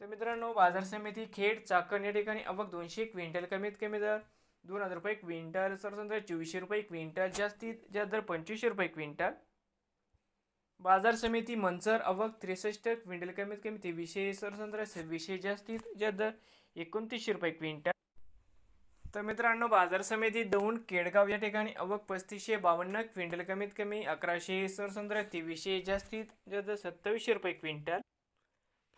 तर मित्रांनो बाजार समिती खेड चाकण या ठिकाणी अवक दोनशे क्विंटल कमीत कमी दर दोन हजार रुपये क्विंटल सरसंत्र चोवीसशे रुपये क्विंटल जास्तीत जास्त दर पंचवीसशे रुपये क्विंटल. बाजार समिती मंचर अवक त्रेसष्ट क्विंटल कमीत कमी तेवीसशे सरसंत्र सव्वीसशे जास्तीत जास्त दर एकोणतीसशे रुपये क्विंटल. तर मित्रांनो बाजार समिती दौंड केडगाव या ठिकाणी अवक पस्तीसशे बावन्न क्विंटल कमीत कमी अकराशे सरसंत्र तेवीसशे जास्तीत जास्त सत्तावीसशे रुपये क्विंटल.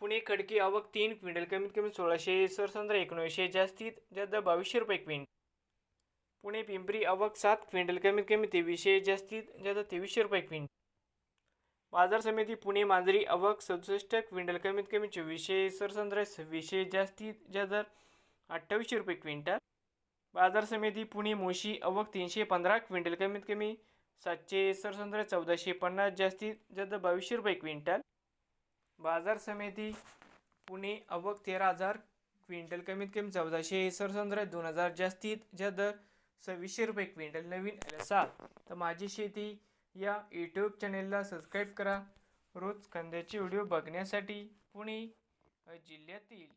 पुणे खडकी आवक तीन क्विंटल कमीत कमी सोळाशे सरसंत्र एकोणीसशे जास्तीत जास्त बावीसशे रुपये क्विंटल. पुणे पिंपरी आवक सात क्विंटल कमीत कमी तेवीसशे जास्तीत जास्त तेवीसशे रुपये क्विंटल. बाजार समिती पुणे मांजरी आवक सदुसष्ट क्विंटल कमीत कमी चोवीसशे सरसंद्र सव्वीसशे जास्तीत जास्त अठ्ठावीसशे रुपये क्विंटल. बाजार समिती पुणे मोशी अवक तीनशे पंधरा क्विंटल कमीत कमी सातशे सरसंद्र चौदाशे पन्नास जास्तीत जास्त बावीसशे रुपये क्विंटल. बाजार समिती पुणे अवक तेरा हजार क्विंटल कमीत कमी चौदाशे सरसंत्र दोन हजार जास्तीत ज्या दर सव्वीसशे रुपये क्विंटल नवीन असाल तर माझी शेती या यूट्यूब चॅनेलला सबस्क्राईब करा. रोज कांद्याचे व्हिडिओ बघण्यासाठी पुणे जिल्ह्यातील